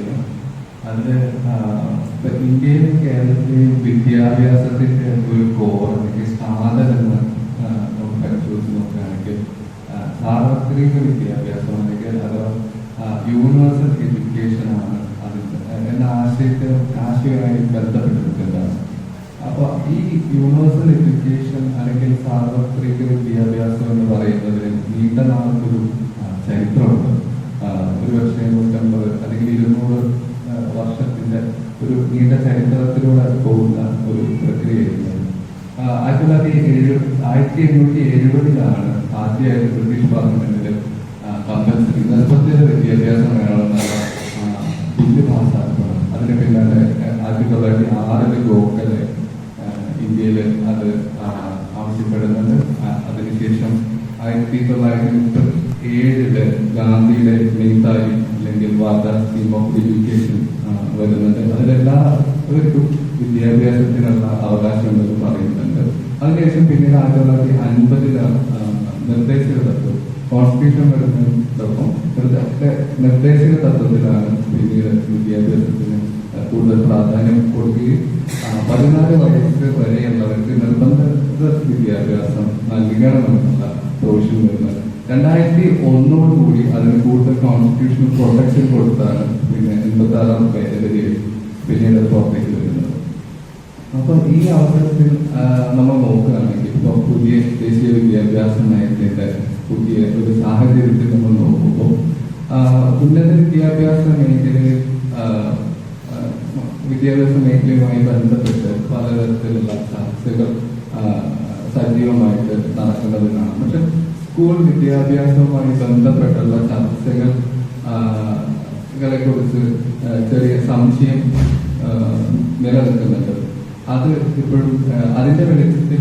വന്നിരിക്കുന്നത് അതിൽ ഇന്ത്യയിലും കേരളത്തിലെയും വിദ്യാഭ്യാസത്തിന്റെ ഒരു കോർ അല്ലെങ്കിൽ ആ, നമുക്ക് പരിശോധിച്ച് നോക്കുകയാണെങ്കിൽ സാർവത്രിക വിദ്യാഭ്യാസം അല്ലെങ്കിൽ അഥവാ യൂണിവേഴ്സൽ എഡ്യൂക്കേഷൻ ആണ് എന്ന ആശയത്തെ ആശയവുമായി ബന്ധപ്പെട്ട് നിൽക്കുന്നതാണ് അപ്പൊ ഈ യൂണിവേഴ്സൽ എഡ്യൂക്കേഷൻ അല്ലെങ്കിൽ സാർവത്രിക വിദ്യാഭ്യാസം എന്ന് പറയുന്നതിന് നീണ്ട നാളൊരു ആ, ചരിത്രമുണ്ട് ആ, ഒരു പക്ഷേ നൂറ്റമ്പത് അല്ലെങ്കിൽ ഇരുന്നൂറ് ആ, വർഷത്തിന്റെ ഒരു നീണ്ട ചരിത്രത്തിലൂടെ പോകുന്ന ഒരു പ്രക്രിയയാണ് ആ, ആയിരത്തി തൊള്ളായിരത്തി എഴു ആയിരത്തി എണ്ണൂറ്റി എഴുപതിലാണ് ആദ്യമായിട്ട് ബ്രിട്ടീഷ് പാർലമെന്റിൽ കമ്പൽസറി നിർബന്ധിത വിദ്യാഭ്യാസം വേണമെന്നുള്ള ബില്ല് പാസ്സാക്കുന്നത് അതിന് പിന്നാലെ ആയിരത്തി തൊള്ളായിരത്തി ആറിൽ ഗോഖലെ ഇന്ത്യയിൽ അത് ആവശ്യപ്പെടുന്നത് അതിനുശേഷം ആയിരത്തി തൊള്ളായിരത്തി മുപ്പത്തി ഏഴിൽ ഗാന്ധിയുടെ മിത്തായി അല്ലെങ്കിൽ വാദ സ്കീം ഓഫ് എഡ്യൂക്കേഷൻ വരുന്നുണ്ട് അതിലെല്ലാവർക്കും വിദ്യാഭ്യാസത്തിനുള്ള അവകാശമുണ്ടെന്ന് പറയുന്നുണ്ട്. അതിനുശേഷം പിന്നീട് ആയിരത്തി തൊള്ളായിരത്തി അൻപതിലാണ് നിർദ്ദേശക തത്വം കോൺസ്റ്റിറ്റ്യൂഷൻ വരുന്നതോടൊപ്പം നിർദ്ദ- നിർദ്ദേശക തത്വത്തിലാണ് പിന്നീട് വിദ്യാഭ്യാസത്തിന് കൂടുതൽ പ്രാധാന്യം കൊടുക്കുകയും പതിനാല് വയസ്സ് വരെയുള്ളവർക്ക് നിർബന്ധ വിദ്യാഭ്യാസം നൽകണമെന്നുള്ള പ്രൊവിഷൻ വരുന്നത്. രണ്ടായിരത്തി ഒന്നോടുകൂടി അതിന് കൂടുതൽ കോൺസ്റ്റിറ്റ്യൂഷണൽ പ്രൊട്ടക്ഷൻ കൊടുത്താണ് പിന്നെ എൺപത്തി ആറാം ഭേദഗതി പിന്നീട് പുറത്തേക്ക് വരുന്നത്. അപ്പൊ ഈ അവസരത്തിൽ നമ്മൾ നോക്കുകയാണെങ്കിൽ ഇപ്പൊ പുതിയ ദേശീയ വിദ്യാഭ്യാസ നയത്തിന്റെ പുതിയ ഒരു സാഹചര്യത്തിൽ നമ്മൾ നോക്കുമ്പോൾ ഉന്നത വിദ്യാഭ്യാസ മേഖലയിൽ വിദ്യാഭ്യാസ മേഖലയുമായി ബന്ധപ്പെട്ട് പലതരത്തിലുള്ള ചർച്ചകൾ സജീവമായിട്ട് നടക്കുന്നത് കാണാം. പക്ഷെ സ്കൂൾ വിദ്യാഭ്യാസവുമായി ബന്ധപ്പെട്ടുള്ള ചർച്ചകൾ കുറിച്ച് ചെറിയ സംശയം നിലനിൽക്കുന്നുണ്ട്. അത് ഇപ്പോഴും അതിന്റെ വെളിച്ചത്തിൽ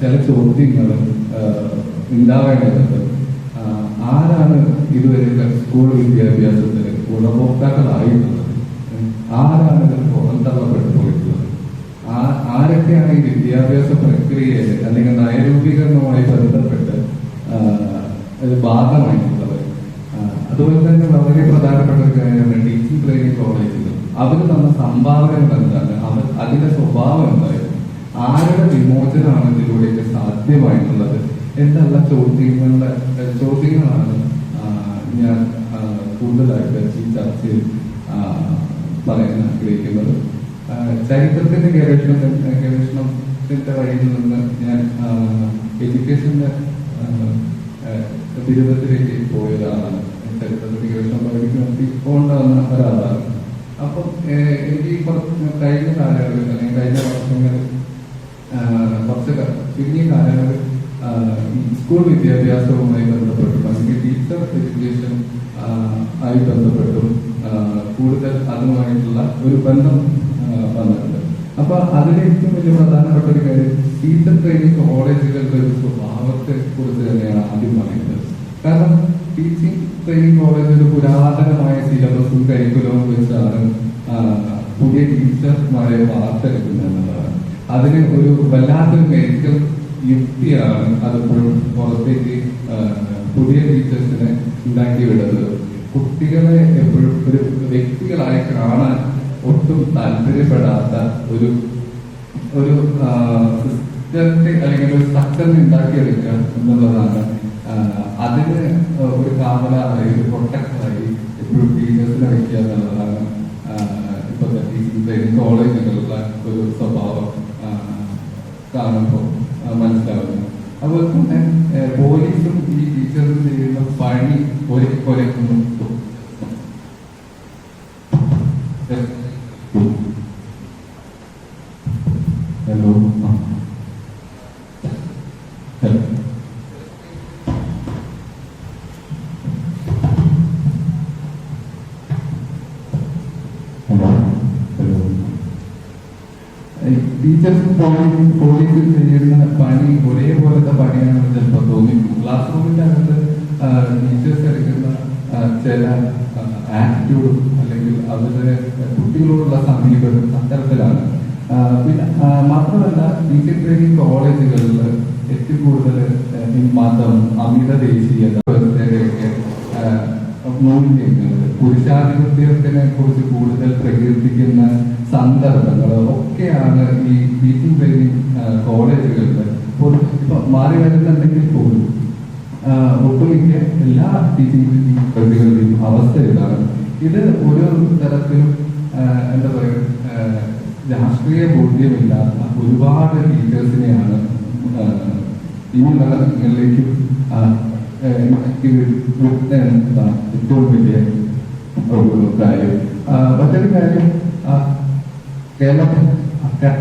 ചില ചോദ്യങ്ങൾ ഉണ്ടാവേണ്ടതുണ്ട്. ആരാണ് ഇതുവരെ സ്കൂൾ വിദ്യാഭ്യാസത്തിന് ഗുണഭോക്താക്കളായിട്ടുള്ളത്? ആരാണ് ഇതിൽ പുറന്തള്ളപ്പെട്ടു പോയിട്ടുള്ളത്? ആരൊക്കെയാണ് ഈ വിദ്യാഭ്യാസ പ്രക്രിയയിൽ അല്ലെങ്കിൽ നയരൂപീകരണവുമായി ബന്ധപ്പെട്ട് ഭാഗമായിട്ടുള്ളത് അതുപോലെ തന്നെ വളരെ പ്രധാനപ്പെട്ട ഒരു കാര്യമാണ് ഡിഗ്രി ട്രെയിനിങ് കോളേജുകൾ അവർ തന്ന സംഭാവനകൾ എന്താണ്? അവർ അതിന്റെ സ്വഭാവം എന്തായിരുന്നു ആരുടെ വിമോചനമാണ് ഇതിലൂടെയൊക്കെ സാധ്യമായിട്ടുള്ളത്? എന്നുള്ള ചോദ്യങ്ങളുടെ ചോദ്യങ്ങളാണ് ഞാൻ കൂടുതലായിട്ട് ഈ ചർച്ചയിൽ പറയാൻ ആഗ്രഹിക്കുന്നത്. ചരിത്രത്തിന്റെ ഗവേഷണം ഗവേഷണത്തിന്റെ വഴിയിൽ നിന്ന് ഞാൻ എഡ്യൂക്കേഷന്റെ ബിരുദത്തിലേക്ക് പോയതാണ്. ചരിത്രത്തിന്റെ ഗവേഷണം പഠിക്കാൻ കൊണ്ടുവന്ന ഒരാളാണ്. അപ്പം എനിക്ക് ഈ കുറച്ച് കഴിഞ്ഞ കാലയളവിൽ അല്ലെങ്കിൽ കഴിഞ്ഞ വർഷങ്ങളിൽ കുറച്ച് ചുരുങ്ങിയ കാലയളവിൽ സ്കൂൾ വിദ്യാഭ്യാസവുമായി ബന്ധപ്പെട്ടും അല്ലെങ്കിൽ ടീച്ചർ എഡ്യൂക്കേഷൻ ആയി ബന്ധപ്പെട്ടു കൂടുതൽ അതുമായിട്ടുള്ള ഒരു ബന്ധം വന്നിട്ടുണ്ട്. അപ്പൊ അതിലെ ഏറ്റവും വലിയ പ്രധാനപ്പെട്ട ഒരു കാര്യം ടീച്ചർ ട്രെയിനിങ് കോളേജുകളുടെ ഒരു സ്വഭാവത്തെ കുറിച്ച് തന്നെയാണ് ആദ്യം പറയുന്നത്. കാരണം ടീച്ചിങ് ട്രെയിനിങ് കോളേജ് ഒരു പുരാതനമായ സിലബസും കരിക്കുലവും വെച്ചാണ് പുതിയ ടീച്ചർമാരെ വാർത്തെടുക്കുന്നത് എന്നുള്ളതാണ്. അതിന് ഒരു വല്ലാത്തൊരു മെഡിക്കൽ യുക്തിയാണ് അതിപ്പോഴും പുറത്തേക്ക് പുതിയ ടീച്ചേഴ്സിനെ ഉണ്ടാക്കി വിടുന്നത് കുട്ടികളെ എപ്പോഴും ഒരു വ്യക്തികളായി കാണാൻ ഒട്ടും താല്പര്യപ്പെടാത്ത ഒരു ഒരു സിസ്റ്റത്തെ അല്ലെങ്കിൽ ഒരു സ്ട്രക്ചർ ഉണ്ടാക്കിയെടുക്കുക എന്നുള്ളതാണ് അതിന് ഒരു കാവലായി ഒരു പ്രൊട്ടക്ടറായി എപ്പോഴും ടീച്ചേഴ്സിനെ വയ്ക്കുക എന്നുള്ളതാണ് ഇപ്പോഴത്തെ ട്രെയിനിങ് കോളേജുകളിലുള്ള ഒരു സ്വഭാവം കാണുമ്പോൾ മനസ്സിലാവുന്നത്. അതുപോലെ തന്നെ അവരുടെ കുട്ടികളോടുള്ള സമീപനം അത്തരത്തിലാണ് പിന്നെ മാത്രമല്ല ട്രെയിനിങ് കോളേജുകളിൽ ഏറ്റവും കൂടുതൽ മതം അമിത ദേശീയത വ്യവസ്ഥയുടെയൊക്കെ മൂല്യങ്ങൾ പുരുഷാധിപത്യത്തിനെ കുറിച്ച് കൂടുതൽ പ്രകീർത്തിക്കുന്ന സന്ദർഭങ്ങൾ ഒക്കെയാണ് ഈ ടീച്ചിങ് ട്രെയിനിങ് കോളേജുകളിൽ. ഇപ്പൊ മാറി വരുന്നുണ്ടെങ്കിൽ പോലും ഒട്ടുമിക്ക എല്ലാ ടീച്ചിങ് പ്രതികളുടെയും അവസ്ഥ ഇതാണ് ഇത് ഒരു തരത്തിലും എന്താ പറയുക രാഷ്ട്രീയ ബോധ്യമില്ലാത്ത ഒരുപാട് ടീച്ചേഴ്സിനെയാണ് ഇനി എന്താ ഏറ്റവും വലിയ ഒരു കാര്യം മറ്റൊരു കാര്യം കേരളത്തിൽ അക്ക-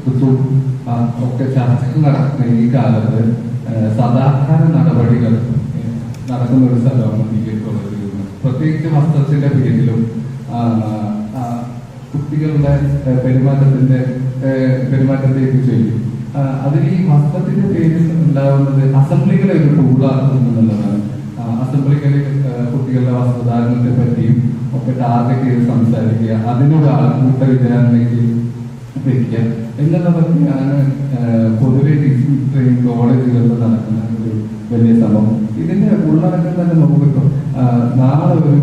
കുറിച്ചും ആ, ഒക്കെ ചർച്ചകൾ നടക്കുന്ന ഈ കാലത്ത് സാധാരണ നടപടികൾ നടക്കുന്ന ഒരു സ്ഥലമാണ് ബി എഡ് കോളേജിൽ പ്രത്യേകിച്ച് വസ്ത്രത്തിന്റെ പേരിലും കുട്ടികളുടെ പെരുമാറ്റത്തിന്റെ പെരുമാറ്റത്തേക്ക് ചെയ്യും. അതിൽ ഈ വസ്ത്രത്തിന്റെ പേരിൽ ഉണ്ടാകുന്നത് അസംബ്ലികളെ ഒരു ടൂളാക്കുന്നുള്ളതാണ് അസംബ്ലികളിൽ കുട്ടികളുടെ വസ്ത്രധാരണത്തെ പറ്റിയും ഒക്കെ ടാർഗറ്റ് ചെയ്ത് സംസാരിക്കുക. അതിനൊരു ആൾക്കൂട്ട വിചാരണയ്ക്ക് വെക്കുക എന്നുള്ള പറഞ്ഞാണ് പൊതുവെ ട്രെയിനിങ് കോളേജുകളിൽ നടക്കുന്ന ഒരു വലിയ സംഭവം. ഇതിന്റെ ഉള്ളടക്കം തന്നെ നമുക്കിപ്പോൾ നാളെ ഒരു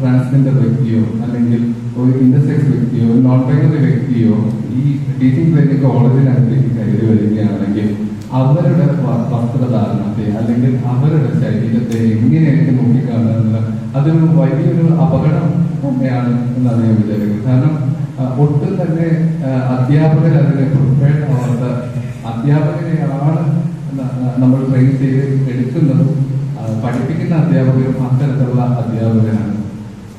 ട്രാൻസ്ജെൻഡർ വ്യക്തിയോ അല്ലെങ്കിൽ ഒരു ഇന്റർസെക്സ് വ്യക്തിയോ നോൺ ബൈനറി വ്യക്തിയോ ഈ ടീച്ചിങ് ട്രെയിനിങ് കോളേജിനകത്തേക്ക് കയറി വരികയാണെങ്കിൽ അവരുടെ വസ്ത്രധാരണത്തെ അല്ലെങ്കിൽ അവരുടെ ശരീരത്തെ എങ്ങനെയായിട്ട് നോക്കിക്കാണുക അതൊരു വലിയൊരു അപകടം തന്നെയാണ് എന്നാണ് ഞാൻ വിചാരിക്കുന്നത് കാരണം ഒട്ടും തന്നെ അധ്യാപകർ അതിനെ പ്രിപ്പയർഡ് അധ്യാപകരെയാണ് നമ്മൾ ട്രെയിൻ ചെയ്ത് എടുക്കുന്നതും. പഠിപ്പിക്കുന്ന അധ്യാപകരും അത്തരത്തിലുള്ള അധ്യാപകരാണ്.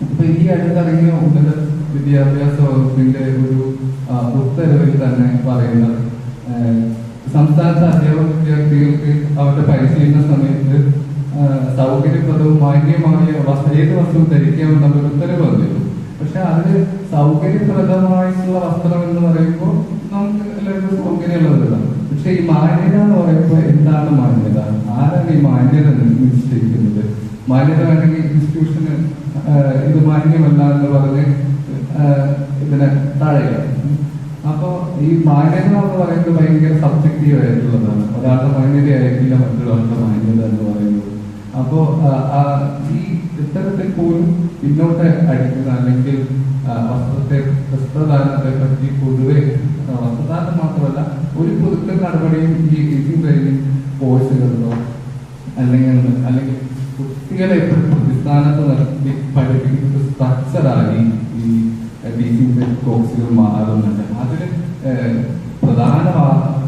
ഇപ്പൊ ഈ അടുത്തിറങ്ങിയ ഉന്നത വിദ്യാഭ്യാസ വകുപ്പിന്റെ ഒരു ഉത്തരവിൽ തന്നെ പറയുന്നത് സംസ്ഥാനത്തെ അധ്യാപക വിദ്യാർത്ഥികൾക്ക് അവരുടെ പരിശീലന സമയത്ത് സൗകര്യപ്രദവും മാന്യമായ ഏത് വസ്ത്രവും ധരിക്കാമെന്നുള്ള ഉത്തരവ് വന്നിരുന്നു. പക്ഷെ അതിന് സൗകര്യപ്രദമായിട്ടുള്ള വസ്ത്രം എന്ന് പറയുമ്പോൾ നമുക്ക് എല്ലാവർക്കും സൗകര്യമുള്ളതാണ് പക്ഷെ ഈ മാന്യത എന്ന് പറയുമ്പോൾ എന്താണ് മാന്യത? ആരാണ് ഈ മാന്യത നിശ്ചയിക്കുന്നത് മാന്യത വേണമെങ്കിൽ ഇൻസ്റ്റിറ്റ്യൂഷന് ഇത് മാന്യമല്ല എന്ന് പറഞ്ഞ് ഇതിനെ താഴെയാണ് അപ്പോൾ ഈ മാന്യത എന്ന് പറയുന്നത് ഭയങ്കര സബ്ജക്റ്റീവ് ആയിട്ടുള്ളതാണ്. ഒരാളുടെ മാന്യത ആയിരിക്കില്ല മറ്റൊരാളുടെ മാന്യത എന്ന് പറയുന്നത്. അപ്പോ ആ, ആ, ഈ ഇത്തരത്തിൽ പോലും പിന്നോട്ട് അടിക്കുന്ന അല്ലെങ്കിൽ വസ്ത്രത്തെ വസ്ത്രധാരണത്തെ പറ്റി പൊതുവെ വസ്ത്രധാരണം മാത്രമല്ല ഒരു പുതുക്കൽ നടപടിയും ഈ ടീച്ചിങ് കഴിഞ്ഞ് കോഴ്സുകളിലോ അല്ലെങ്കിൽ അല്ലെങ്കിൽ കുട്ടികളെ പ്രതിസ്ഥാനത്ത് നടത്തി പഠിപ്പിക്കുന്ന സ്ട്രക്ചറായി ഈ ടീച്ചിങ് കോഴ്സുകൾ മാറുന്നുണ്ട്. അതിൽ പ്രധാന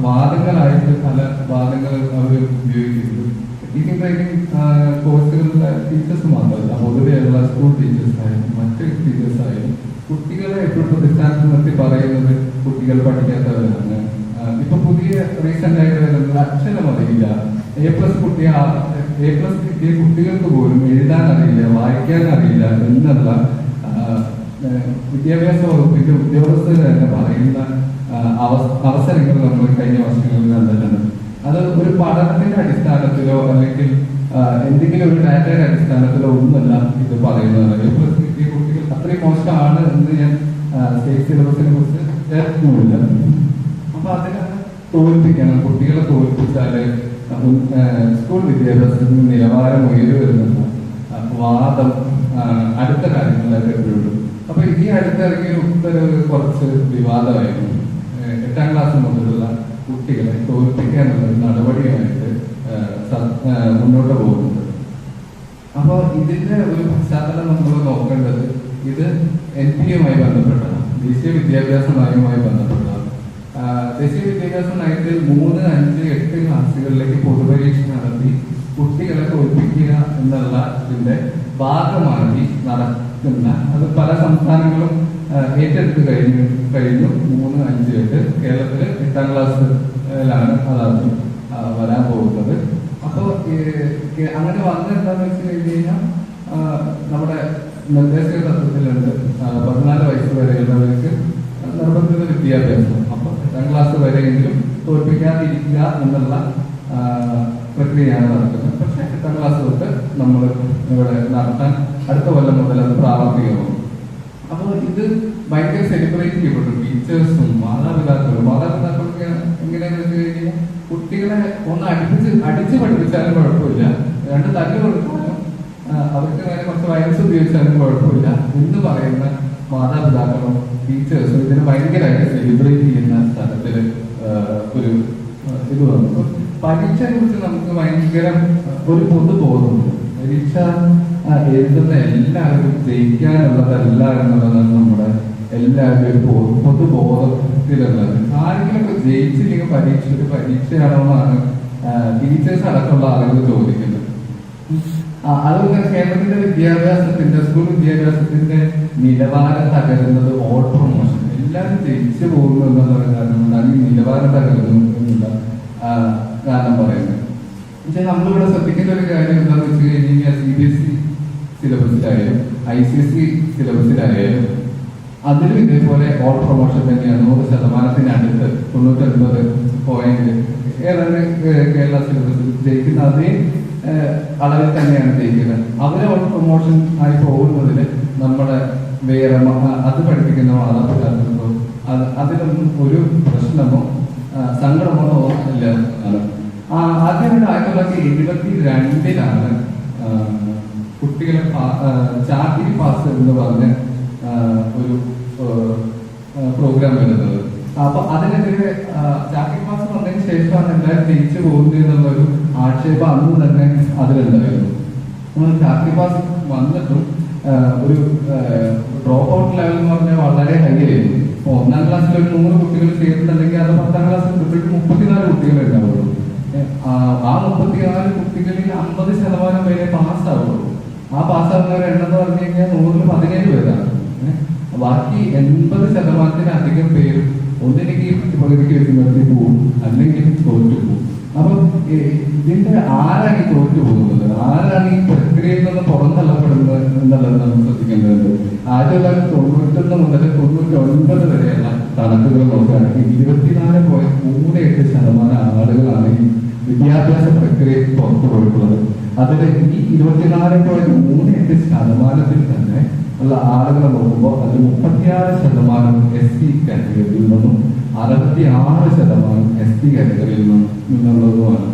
വാദങ്ങളായിട്ട് പല വാദങ്ങൾ അവർ ഉപയോഗിക്കുന്നത് ടീച്ചിങ് ട്രെയിനിങ് കോഴ്സുകളിലെ ടീച്ചേഴ്സ് മാത്രമല്ല പൊതുവെയുള്ള സ്കൂൾ ടീച്ചേഴ്സായാലും മറ്റ് ടീച്ചേഴ്സായാലും കുട്ടികളെ എപ്പോഴും പ്രതിസ്ഥാനത്ത് നിർത്തി പറയുന്നത് കുട്ടികൾ പഠിക്കാത്തവരാണ്. ഇപ്പൊ പുതിയ റീസെന്റ് ആയിട്ട് വരുന്നത് അക്ഷരം അറിയില്ല. എ പ്ലസ് കുട്ടി എ പ്ലസ് കിട്ടിയ കുട്ടികൾക്ക് പോലും എഴുതാൻ അറിയില്ല വായിക്കാൻ അറിയില്ല എന്നുള്ള വിദ്യാഭ്യാസ വകുപ്പിന്റെ ഉദ്യോഗസ്ഥർ തന്നെ പറയുന്ന അവസരങ്ങൾ നമ്മൾ കഴിഞ്ഞ വർഷങ്ങളിൽ കണ്ടിട്ടുണ്ട്. അത് ഒരു പഠനത്തിന്റെ അടിസ്ഥാനത്തിലോ അല്ലെങ്കിൽ എന്തെങ്കിലും ഒരു ഡാറ്റയുടെ അടിസ്ഥാനത്തിലോ ഒന്നുമല്ല ഇത് പറയുന്നത്. കിട്ടിയ കുട്ടികൾ അത്രയും മോശമാണ് എന്ന് ഞാൻ സ്റ്റേറ്റ് സിലബസിനെ കുറിച്ച് ചേർക്കുന്നില്ല അപ്പൊ അതിനെ തോൽപ്പിക്കണം. കുട്ടികളെ തോൽപ്പിച്ചാൽ സ്കൂൾ വിദ്യാഭ്യാസത്തിന് നിലവാരം ആ, വാദം അടുത്ത കാര്യങ്ങളിലൊക്കെ എപ്പോഴും അപ്പൊ ഈ അടുത്തിറങ്ങിയ ഉത്തരവ് കുറച്ച് വിവാദമായിരുന്നു. എട്ടാം ക്ലാസ് മുതലുള്ള കുട്ടികളെ തോൽപ്പിക്കാനുള്ള ഏഹ് മുന്നോട്ട് പോകുന്നത് അപ്പൊ ഇതിന്റെ ഒരു പശ്ചാത്തലം നമ്മൾ നോക്കേണ്ടത് ഇത് എൻ പി എമായി ബന്ധപ്പെട്ടതാണ് ദേശീയ വിദ്യാഭ്യാസ നയവുമായി ബന്ധപ്പെട്ടതാണ് ദേശീയ വിദ്യാഭ്യാസ നയത്തിൽ മൂന്ന് അഞ്ച് എട്ട് ക്ലാസ്സുകളിലേക്ക് പൊതുപരീക്ഷ നടത്തി കുട്ടികളെ തോൽപ്പിക്കുക എന്നുള്ള ഇതിന്റെ ഭാഗമായി നടക്കുന്ന അത് പല സംസ്ഥാനങ്ങളും ഏറ്റെടുത്ത് കഴിഞ്ഞു കഴിഞ്ഞു. മൂന്ന് അഞ്ച് എട്ട്. കേരളത്തിൽ എട്ടാം ക്ലാസ്സിലാണ് അതാണ് വരാൻ പോകുന്നത്. അപ്പോൾ അങ്ങനെ വന്നത് എന്താന്ന് വെച്ച് കഴിഞ്ഞ് കഴിഞ്ഞാൽ നമ്മുടെ നിർദ്ദേശ തത്വത്തിലുണ്ട്. പതിനാല് വയസ്സ് വരെയുള്ളവർക്ക് നിർബന്ധിത വിദ്യാഭ്യാസം. അപ്പോൾ എട്ടാം ക്ലാസ് വരെയെങ്കിലും തോൽപ്പിക്കാതിരിക്കുക എന്നുള്ള പ്രക്രിയയാണ് നടക്കുന്നത്. പക്ഷെ എട്ടാം ക്ലാസ് തൊട്ട് നമ്മൾ ഇവിടെ നടത്താൻ അടുത്ത കൊല്ലം മുതൽ അത് പ്രാവർത്തികമാകും. അപ്പൊ ഇത് ഭയങ്കര സെലിബ്രേറ്റ് ചെയ്യപ്പെട്ടു. ടീച്ചേഴ്സും മാതാപിതാക്കളും മാതാപിതാക്കളൊക്കെ എങ്ങനെയാന്ന് വെച്ച് കഴിഞ്ഞാൽ കുട്ടികളെ ഒന്ന് അടിപ്പിച്ച് അടിച്ച് പഠിപ്പിച്ചാലും കുഴപ്പമില്ല. രണ്ട് തല്ല് കൊടുത്താലും അവർക്ക് നേരെ കുറച്ച് വയസ്സ് ഉപയോഗിച്ചാലും കുഴപ്പമില്ല. എന്ന് പറയുന്ന മാതാപിതാക്കളും ടീച്ചേഴ്സും ഇതിനെ ഭയങ്കരമായിട്ട് സെലിബ്രേറ്റ് ചെയ്യുന്ന തരത്തിൽ ഒരു ഇത് വന്നു. പരീക്ഷയെ കുറിച്ച് നമുക്ക് ഭയങ്കര ഒരു പൊതു പൊതുബോധമുണ്ട് പരീക്ഷ എഴുതുന്ന എല്ലാവരും ജയിക്കാനുള്ളതല്ല എന്നുള്ളതാണ് നമ്മുടെ എല്ലാവരും പൊതുബോധത്തിലുള്ളത്. ആരെങ്കിലുമൊക്കെ ജയിച്ചില്ലെങ്കിൽ പരീക്ഷ ഒരു പരീക്ഷയാണോന്നാണ് ടീച്ചേഴ്സ് അടക്കമുള്ള ആളുകൾ ചോദിക്കുന്നത്. തന്നെ കേരളത്തിന്റെ വിദ്യാഭ്യാസത്തിന്റെ സ്കൂൾ വിദ്യാഭ്യാസത്തിന്റെ നിലവാരം തകരുന്നത് ഓൾ പ്രൊമോഷൻ എല്ലാവരും ജയിച്ചു പോകുന്നു എന്നുള്ള കാരണം കൊണ്ടാണ് ഈ നിലവാരം തകരുന്നു എന്നുള്ള കാരണം പറയുന്നത്. പക്ഷെ നമ്മളിവിടെ ശ്രദ്ധിക്കേണ്ട ഒരു കാര്യം എന്താണെന്ന് വെച്ച് കഴിഞ്ഞാൽ സി ബി എസ് ഇ സിലബസിലായാലും ഐ സി എസ് ഇ സിലബസിലായാലും അതിലും ഇതേപോലെ ഓൾ പ്രൊമോഷൻ തന്നെയാണ് നൂറ് ശതമാനത്തിനടുത്ത് തൊണ്ണൂറ്റൊൻപത് പോയിന്റ് ഏതാണ്ട് കേരള സിലബസിൽ ജയിക്കുന്ന അതേ അളവിൽ തന്നെയാണ് ജയിക്കുന്നത്. അവരെ ഓൾ പ്രൊമോഷൻ ആയി പോകുന്നതിൽ നമ്മുടെ വേറെ അത് പഠിപ്പിക്കുന്ന മാതാപിതാക്കൾക്കോ അത് അതിലൊന്നും ഒരു പ്രശ്നമോ സങ്കടമോ ഇല്ല ആദ്യമായിട്ട് ആയിരത്തി തൊള്ളായിരത്തി എഴുപത്തി രണ്ടിലാണ് കുട്ടികളെ ചാർട്ടിൽ പാസ് എന്ന് പറഞ്ഞ ഒരു പ്രോഗ്രാം വരുന്നത്. അപ്പൊ അതിനെതിരെ ചാർട്ടിൽ പാസ് വന്നതിന് ശേഷമാണ് എല്ലാവരും തിരിച്ചു പോകുന്നത് എന്നുള്ള ഒരു ആക്ഷേപം അന്ന് തന്നെ അതിലുണ്ടായിരുന്നു. നമ്മൾ ചാർട്ടിൽ പാസ് വന്നിട്ടും ഒരു ഡ്രോപ്പ് ഔട്ട് ലെവൽ എന്ന് പറഞ്ഞാൽ വളരെ ഹൈ ആയിരുന്നു ഒന്നാം ക്ലാസ്സിൽ ഒരു നൂറ് കുട്ടികൾ ചേർന്നിട്ടുണ്ടെങ്കിൽ അത് പത്താം ക്ലാസ്സിൽ മുപ്പത്തിനാല് കുട്ടികൾ ഉണ്ടാവുള്ളൂ. ആ മുപ്പത്തിയാറ് കുട്ടികളിൽ അമ്പത് ശതമാനം പേരെ പാസ്സാവുള്ളൂ. ആ പാസ്സാവുന്നവരുടെ എണ്ണം പറഞ്ഞു കഴിഞ്ഞാൽ നൂറിൽ പതിനേഴ് പേരാണ്. ബാക്കി എൺപത് ശതമാനത്തിനധികം പേരും ഒന്നിനെങ്കിൽ പ്രകൃതിക്ക് നിർത്തി പോകും അല്ലെങ്കിൽ തോറ്റു പോകും അപ്പൊ ഇതിന്റെ ആരാണ് ഈ തോറ്റു പോകുന്നത് ആരാണ് ഈ പ്രക്രിയയിൽ നിന്ന് പുറന്തള്ളപ്പെടുന്നത് എന്നുള്ളത് നമ്മൾ ശ്രദ്ധിക്കേണ്ടതുണ്ട്. ആയിരത്തി തൊള്ളായിരത്തി തൊണ്ണൂറ്റൊന്ന് മുതൽ തൊണ്ണൂറ്റി ഒൻപത് വരെയുള്ള കണക്കുകൾ നോക്കുകയാണെങ്കിൽ ഇരുപത്തിനാല് പോയിന്റ് മൂന്ന് എട്ട് ശതമാനം ആളുകളാണ് ഈ വിദ്യാഭ്യാസ പ്രക്രിയയിൽ പുറത്തു പോയിട്ടുള്ളത്. അതിൽ ഈ ഇരുപത്തിനാല് പോയിന്റ് മൂന്ന് എട്ട് ശതമാനത്തിൽ തന്നെ ഉള്ള ആളുകളെ നോക്കുമ്പോൾ അത് മുപ്പത്തിയാറ് ശതമാനം എസ് സി കാറ്റഗറിയിൽ നിന്നും അറുപത്തി ആറ് ശതമാനം എസ് ടി കാറ്റഗറിയിൽ നിന്നും നിന്നുള്ളതുമാണ്.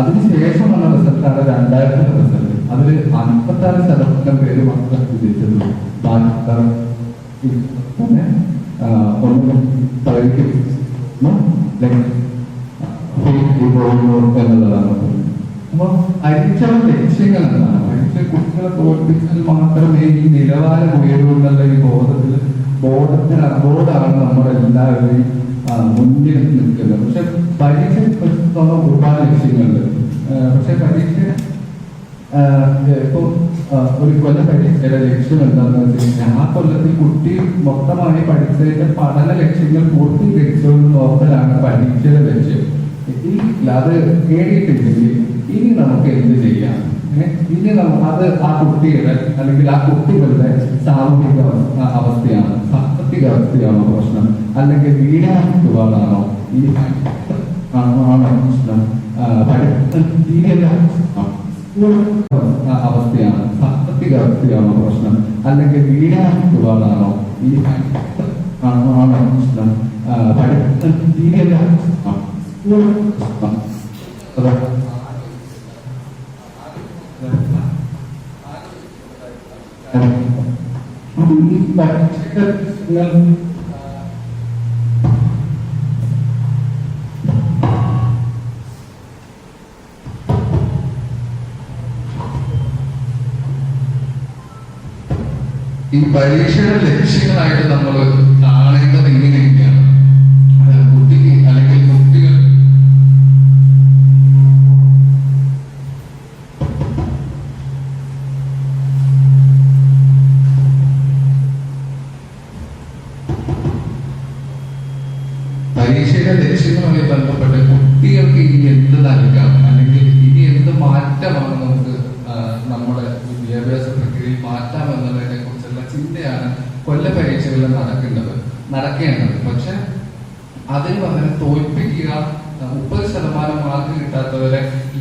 അതിനുശേഷമുള്ള റിസൾട്ടാണ് രണ്ടായിരത്തി റിസൾട്ട് അതിൽ അൻപത്താറ് ശതമാനം പേര് മാത്രം വിജയിച്ചത് ബാക്കി ഒന്നും പോകുന്നു എന്നുള്ളതാണ് അപ്പൊ അരിച്ചവ ലക്ഷ്യങ്ങൾ എന്താണ് അരിച്ച കുട്ടികളെ തോൽപ്പിച്ചാൽ മാത്രമേ ഈ നിലവാരം ഉയരൂ എന്നുള്ള ഈ ബോധത്തിൽ ബോധത്തിന് ബോധമാണ് നമ്മളെല്ലാവരെയും മുന്നിൽ നിൽക്കുന്നത്. പക്ഷെ പരീക്ഷ ഒരുപാട് ലക്ഷ്യങ്ങളുണ്ട്. പക്ഷെ പരീക്ഷ ഇപ്പൊ ഒരു കൊല്ലം പരീക്ഷയുടെ ലക്ഷ്യം എന്താണെന്ന് വെച്ച് കഴിഞ്ഞാൽ ആ കൊല്ലത്തിൽ കുട്ടി മൊത്തമായി പഠിച്ചതിന്റെ പഠന ലക്ഷ്യങ്ങൾ പൂർത്തീകരിച്ചു എന്ന് നോക്കലാണ് പരീക്ഷയുടെ ലക്ഷ്യം. അത് നേടിയിട്ടില്ലെങ്കിൽ ഇനി നമുക്ക് എന്ത് ചെയ്യാം? ഇനി നമുക്ക് അത് ആ കുട്ടിയുടെ അല്ലെങ്കിൽ ആ കുട്ടികളുടെ സാമൂഹിക അവസ്ഥയാണ് സാമ്പത്തിക അവസ്ഥയാണോ പ്രശ്നം? അല്ലെങ്കിൽ വീടാണോ ഈ ആണോ പ്രശ്നം? പഠിത്തം. ആ അവസ്ഥയാണ്. സാമ്പത്തിക അവസ്ഥയാണോ പ്രശ്നം? അല്ലെങ്കിൽ വീടാണോ ഈ ആണോ പ്രശ്നം? ആ, തീരെ ആ. ഈ പരീക്ഷയുടെ ലക്ഷ്യങ്ങളായിട്ട് നമ്മൾ കാണേണ്ടത് എങ്ങനെയൊക്കെയാണ് കുട്ടിക്ക് അല്ലെങ്കിൽ കുട്ടികൾ പരീക്ഷയുടെ ലക്ഷ്യങ്ങളുമായി ബന്ധപ്പെട്ട് കുട്ടികൾക്ക് ഇനി എന്ത് നൽകാം? അല്ലെങ്കിൽ ഇനി എന്ത് മാറ്റമാണ് നമുക്ക് ആ, നമ്മുടെ വിദ്യാഭ്യാസ പ്രക്രിയയിൽ മാറ്റാം എന്നതിനെ കുറിച്ചുള്ള ചിന്തയാണ് കൊല്ല പരീക്ഷകളിൽ നടക്കേണ്ടത്. നടക്കേണ്ടത് പക്ഷെ അതിന് പകരം തോൽപ്പിക്കുക മുപ്പത് ശതമാനം മാർക്ക് കിട്ടാത്തവരെ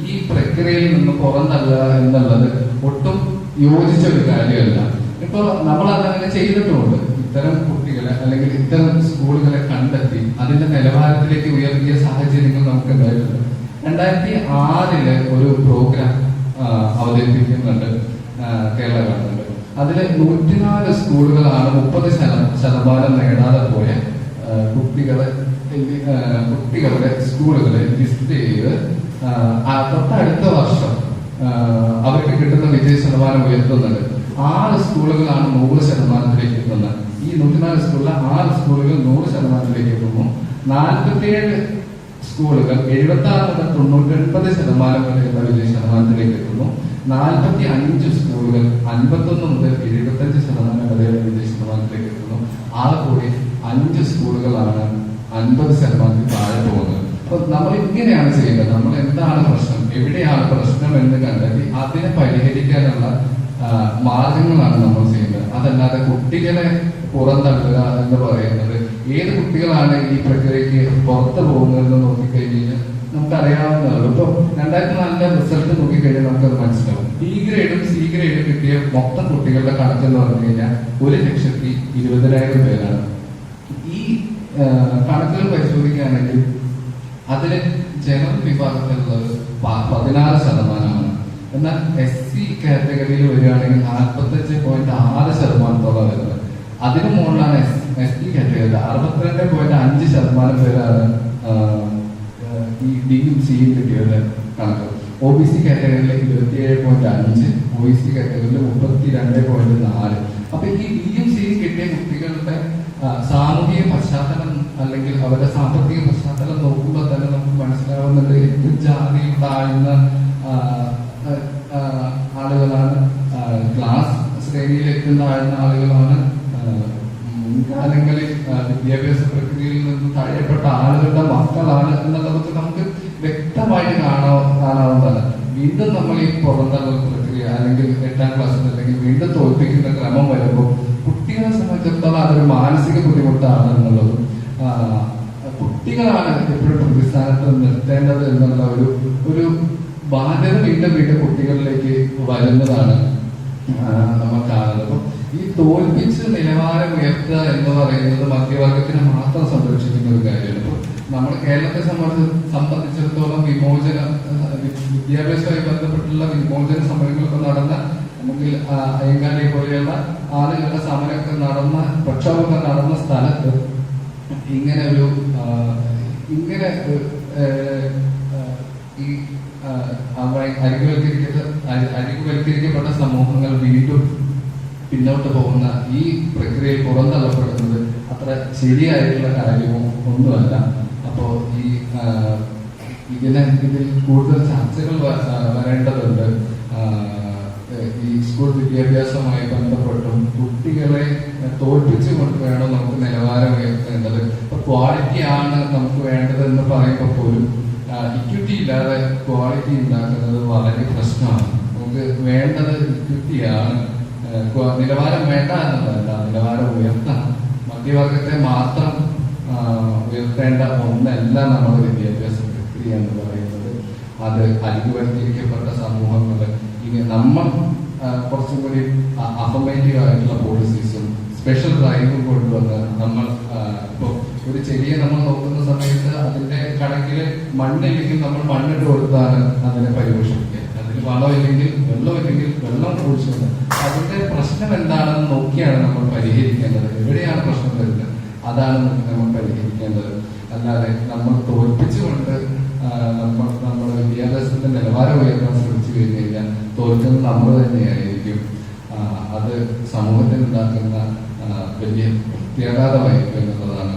ഈ പ്രക്രിയയിൽ നിന്ന് പുറന്തല്ല എന്നുള്ളത് ഒട്ടും യോജിച്ച ഒരു കാര്യമല്ല. ഇപ്പൊ നമ്മൾ അതങ്ങനെ ചെയ്തിട്ടുമുണ്ട് ഇത്തരം കുട്ടികളെ അല്ലെങ്കിൽ ഇത്തരം സ്കൂളുകളെ കണ്ടെത്തി അതിന്റെ നിലവാരത്തിലേക്ക് ഉയർത്തിയ സാഹചര്യങ്ങൾ നമുക്ക് ഉണ്ടായിട്ടുണ്ട് രണ്ടായിരത്തി ആറിൽ ഒരു പ്രോഗ്രാം അവതരിപ്പിക്കുന്നുണ്ട് കേരള ഗവൺമെന്റ്. അതിൽ നൂറ്റിനാല് സ്കൂളുകളാണ് മുപ്പത് ശതമാനം നേടാതെ പോയ കുട്ടികളെ കുട്ടികളുടെ സ്കൂളുകളെ ലിസ്റ്റ് ചെയ്ത് തൊട്ടടുത്ത വർഷം അവർക്ക് കിട്ടുന്ന വിജയ ശതമാനം ഉയർത്തുന്നത്. ആറ് സ്കൂളുകളാണ് നൂറ് ശതമാനത്തിലേക്ക് എത്തുന്നത്. ഈ നൂറ്റിനാല് സ്കൂളിലെ ആറ് സ്കൂളുകൾ നൂറ് ശതമാനത്തിലേക്ക് എത്തുന്നു. നാൽപ്പത്തിയേഴ് സ്കൂളുകൾ എഴുപത്തി ആറ് മുതൽ തൊണ്ണൂറ്റി ഒൻപത് ശതമാനം വരെയുള്ള വിജയ ശതമാനത്തിലേക്ക് എത്തുന്നു. നാൽപ്പത്തി അഞ്ച് സ്കൂളുകൾ അൻപത്തൊന്ന് മുതൽ എഴുപത്തഞ്ച് ശതമാനം വരെയുള്ള വിജയ ശതമാനത്തിലേക്ക് എത്തുന്നു. ആകെ കൂടി അഞ്ച് സ്കൂളുകളാണ് അൻപത് ശതമാനത്തിൽ താഴെ പോകുന്നത്. അപ്പൊ നമ്മൾ ഇങ്ങനെയാണ് ചെയ്യേണ്ടത്. നമ്മൾ എന്താണ് പ്രശ്നം? എവിടെയാണ് പ്രശ്നം എന്ന് കണ്ടെത്തി അതിനെ പരിഹരിക്കാനുള്ള മാർഗങ്ങളാണ് നമ്മൾ ചെയ്യുന്നത് അതല്ലാതെ കുട്ടികളെ പുറന്തള്ളുക എന്ന് പറയുന്നത് ഏത് കുട്ടികളാണ് ഈ പ്രക്രിയക്ക് പുറത്ത് പോകുന്നതെന്ന് നോക്കിക്കഴിഞ്ഞാൽ നമുക്കറിയാവുന്നതാണ്. ഇപ്പൊ രണ്ടായിരത്തി നാലിലെ റിസൾട്ട് നോക്കിക്കഴിഞ്ഞാൽ നമുക്കത് മനസ്സിലാവും. ബി ഗ്രേഡും സി ഗ്രേഡും കിട്ടിയ മൊത്തം കുട്ടികളുടെ കണക്ക് എന്ന് പറഞ്ഞു കഴിഞ്ഞാൽ ഒരു ലക്ഷത്തി ഇരുപതിനായിരം പേരാണ്. ഈ കണക്കുകൾ പരിശോധിക്കുകയാണെങ്കിൽ അതിൽ ജനറൽ വിഭാഗത്തിലുള്ളത് പതിനാറ് ശതമാനമാണ്. എന്നാൽ എസ് സി കാറ്റഗറിയിൽ വരികയാണെങ്കിൽ നാൽപ്പത്തഞ്ച് പോയിന്റ് ആറ് ശതമാനത്തോളം വരുന്നത്. അതിനു മുകളിലാണ് എസ് എസ് ടി കാറ്റഗറിയിൽ അറുപത്തിരണ്ട് പോയിന്റ് അഞ്ച് ശതമാനം പേരാണ് ഈ ഡിയും സിയും കിട്ടിയത് കണക്ക്. ഒ ബി സി കാറ്റഗറിയിൽ ഇരുപത്തിയേഴ് പോയിന്റ് അഞ്ച് ഒ സി പോയിന്റ് നാല്. അപ്പൊ ഈ ഡിയും സിയും കിട്ടിയ കുട്ടികളുടെ സാമൂഹിക പശ്ചാത്തലം അല്ലെങ്കിൽ അവരുടെ സാമ്പത്തിക പശ്ചാത്തലം നോക്കുമ്പോൾ തന്നെ നമുക്ക് മനസ്സിലാവുന്നുണ്ട് ഏറ്റവും ജാതിയിൽ താഴ്ന്ന ആളുകളാണ് ക്ലാസ് ശ്രേണിയിൽ ഏറ്റവും താഴ്ന്ന ആളുകളാണ് വിദ്യാഭ്യാസ പ്രക്രിയയിൽ നിന്ന് തഴയപ്പെട്ട ആളുകളുടെ മക്കളാണ് എന്നുള്ളത് നമുക്ക് വ്യക്തമായിട്ട് കാണാ കാണാവുന്നതാണ്. വീണ്ടും നമ്മൾ ഈ പുറന്തള്ളൽ പ്രക്രിയ അല്ലെങ്കിൽ എട്ടാം ക്ലാസ് അല്ലെങ്കിൽ വീണ്ടും തോൽപ്പിക്കുന്ന ക്രമം വരുമ്പോൾ കുട്ടികളെ സംബന്ധിച്ചിടത്തോളം അതൊരു മാനസിക ബുദ്ധിമുട്ടാണ് എന്നുള്ളത്. കുട്ടികളാണ് എപ്പോഴും പ്രതിസ്ഥാനത്ത് നിർത്തേണ്ടത് എന്നുള്ള ഒരു ഒരു ബാധ്യത വീണ്ടും വീണ്ടും കുട്ടികളിലേക്ക് വരുന്നതാണ്. നമ്മൾ കാണുന്നത്. അപ്പം ഈ തോൽപ്പിച്ച് നിലവാരം ഉയർത്തുക എന്ന് പറയുന്നത് മധ്യവർഗത്തിനെ മാത്രം സംരക്ഷിക്കുന്ന ഒരു കാര്യമാണ്. നമ്മൾ കേരളത്തെ സംബന്ധിച്ച് സംബന്ധിച്ചിടത്തോളം വിമോചന വിദ്യാഭ്യാസമായി ബന്ധപ്പെട്ടുള്ള വിമോചന സമരങ്ങളൊക്കെ നടന്ന അല്ലെങ്കിൽ അയ്യങ്കാലി പോലെയുള്ള ആളുകളുടെ സമരമൊക്കെ നടന്ന പ്രക്ഷോഭമൊക്കെ നടന്ന സ്ഥലത്ത് ഇങ്ങനെ ഒരു ഇങ്ങനെ ഈ ആ, അവ- അരികുവൽക്കരിക്കപ്പെട്ട അരി- അരികുവൽക്കരിക്കപ്പെട്ട സമൂഹങ്ങൾ വീണ്ടും പിന്നോട്ട് പോകുന്ന ഈ പ്രക്രിയയിൽ പുറന്തള്ളപ്പെടുന്നത് അത്ര ശരിയായിട്ടുള്ള കാര്യവും ഒന്നുമല്ല. അപ്പോൾ ഈ ഇതിനെ ഇതിൽ കൂടുതൽ ചർച്ചകൾ വരേണ്ടതുണ്ട്. ഈ സ്കൂൾ വിദ്യാഭ്യാസവുമായി ബന്ധപ്പെട്ടും കുട്ടികളെ തോൽപ്പിച്ചുകൊണ്ട് വേണം നമുക്ക് നിലവാരം ഉയർത്തേണ്ടത്. ഇപ്പൊ ക്വാളിറ്റി ആണ് നമുക്ക് വേണ്ടത് എന്ന് പറയുമ്പോൾ പോലും ഇക്വിറ്റി ഇല്ലാതെ ക്വാളിറ്റി ഉണ്ടാക്കുന്നത് വളരെ പ്രശ്നമാണ്. നമുക്ക് വേണ്ടത് ഇക്വിറ്റിയാണ് നിലവാരം വേണ്ട എന്നുള്ളതല്ല. നിലവാരം ഉയർത്തണം. മധ്യവർഗത്തെ മാത്രം ഉയർത്തേണ്ട ഒന്നല്ല നമ്മുടെ വിദ്യാഭ്യാസ പ്രക്രിയ എന്ന് പറയുന്നത്. അത് അരികുവൽക്കരിക്കപ്പെട്ട സമൂഹങ്ങൾ ഇങ്ങനെ നമ്മൾ കുറച്ചും കൂടി അഫമേറ്റീവ് ആയിട്ടുള്ള പോളിസീസും സ്പെഷ്യൽ ഡ്രൈവും കൊണ്ടുവന്ന് നമ്മൾ ഇപ്പോൾ ഒരു ചെടിയെ നമ്മൾ നോക്കുന്ന സമയത്ത് അതിന്റെ കണക്കിൽ മണ്ണില്ലെങ്കിൽ നമ്മൾ മണ്ണിട്ട് കൊടുത്താണ് അതിനെ പരിപോഷിപ്പിക്കുക. വളമില്ലെങ്കിൽ വെള്ളമില്ലെങ്കിൽ വെള്ളം കുഴിച്ചുകൊണ്ട് അതിന്റെ പ്രശ്നം എന്താണെന്ന് നോക്കിയാണ് നമ്മൾ പരിഹരിക്കേണ്ടത്. എവിടെയാണ് പ്രശ്നം വരുന്നത്? അതാണ് നമ്മൾ പരിഹരിക്കേണ്ടത്. അല്ലാതെ നമ്മൾ തോൽപ്പിച്ചുകൊണ്ട് നമ്മൾ നമ്മുടെ വിദ്യാഭ്യാസത്തിന്റെ നിലവാരം ഉയർത്താൻ ശ്രമിച്ചു കഴിഞ്ഞു കഴിഞ്ഞാൽ തോൽക്കുന്നത് നമ്മൾ തന്നെയായിരിക്കും. അത് സമൂഹത്തിൽ ഉണ്ടാക്കുന്ന വലിയ പ്രത്യാഘാതമായിരിക്കും എന്നുള്ളതാണ്